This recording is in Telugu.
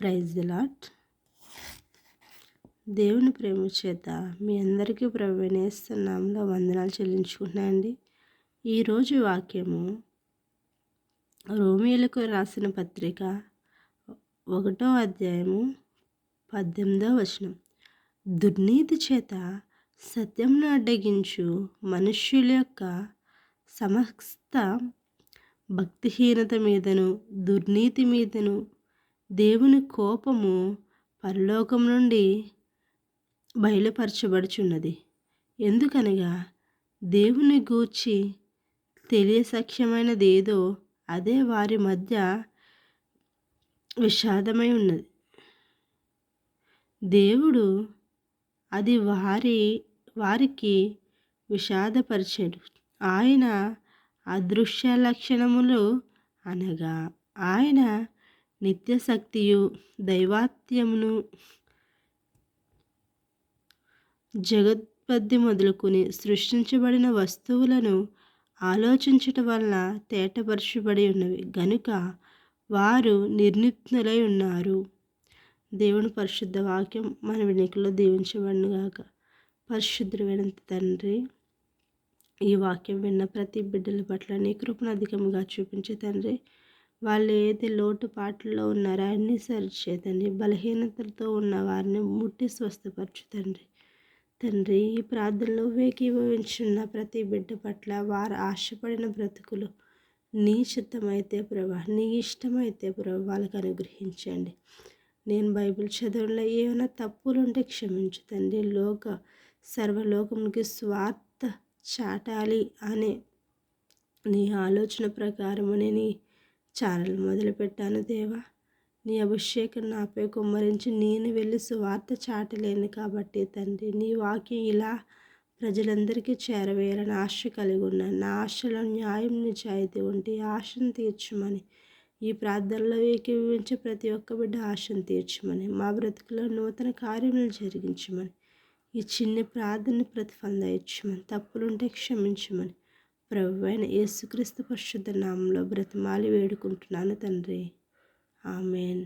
ప్రైజ్ ది లాట్ దేవుని ప్రేమ చేత మీ అందరికీ ప్రవేణిస్తున్నాంలో వందనాలు చెల్లించుకుంటున్నాయండి ఈరోజు వాక్యము రోమిలకు రాసిన పత్రిక ఒకటో అధ్యాయము పద్దెనిమిదో వచనం. దుర్నీతి చేత సత్యంను అడ్డగించు మనుష్యుల యొక్క సమస్త భక్తిహీనత మీదను దుర్నీతి మీదను దేవుని కోపము పరలోకం నుండి బయలుపరచబడుచున్నది. ఎందుకనగా దేవుని గూర్చి తెలియసఖ్యమైనది ఏదో అదే వారి మధ్య విషాదమై ఉన్నది. దేవుడు అది వారి వారికి విషాదపరిచాడు. ఆయన అదృశ్య లక్షణములు అనగా ఆయన నిత్యశక్తియు దైవాత్యమును జగత్పద్ది మొదలుకొని సృష్టించబడిన వస్తువులను ఆలోచించటం వలన తేటపరచబడి ఉన్నవి. గనుక వారు నిర్నిత్నులై ఉన్నారు. దేవుని పరిశుద్ధ వాక్యం మన వెనుకలో దీవించబడినగాక పరిశుద్ధుడైన తండ్రి ఈ వాక్యం విన్న ప్రతి బిడ్డల పట్ల నీ కృపను అధికంగా చూపించే తండ్రి వాళ్ళు ఏది లోటుపాట్లలో ఉన్నారో అన్నీ సరిచేదండి బలహీనతలతో ఉన్న వారిని ముట్టి స్వస్థపరచు తండ్రి. తండ్రి ఈ ప్రార్థనలో వేకీభవించున్న ప్రతి బిడ్డ పట్ల వారు ఆశపడిన బ్రతుకులు నీ చిత్తమైతే ప్రభా నీ ఇష్టమైతే ప్రభా వాళ్ళకి అనుగ్రహించండి. నేను బైబిల్ చదవడంలో ఏమైనా తప్పులు ఉంటే క్షమించు తండ్రి. లోక సర్వలోకమునికి స్వార్థ చాటాలి అనే నీ ఆలోచన ప్రకారము నేను చారలు మొదలుపెట్టాను దేవా. నీ అభిషేకం నాపై కుమ్మరించి నేను వెళ్ళి సువార్త చాటలేను కాబట్టి తండ్రి నీ వాక్యం ఇలా ప్రజలందరికీ చేరవేయాలని ఆశ కలిగి ఉన్నాను. నా ఆశలో న్యాయం నిజాయితీ ఉంటే ఆశను తీర్చమని ఈ ప్రార్థనలో ఏకీభవించే ప్రతి ఒక్క బిడ్డ ఆశను తీర్చమని మా బ్రతుకులో నూతన కార్యములు జరిగించమని ఈ చిన్న ప్రార్థన ప్రతిఫలం ఇచ్చమని తప్పులుంటే క్షమించమని ప్రభు అయిన యేసుక్రీస్తు పరిశుద్ధ నామంలో బ్రతిమాలి వేడుకుంటున్నాను తండ్రి. ఆమెన్.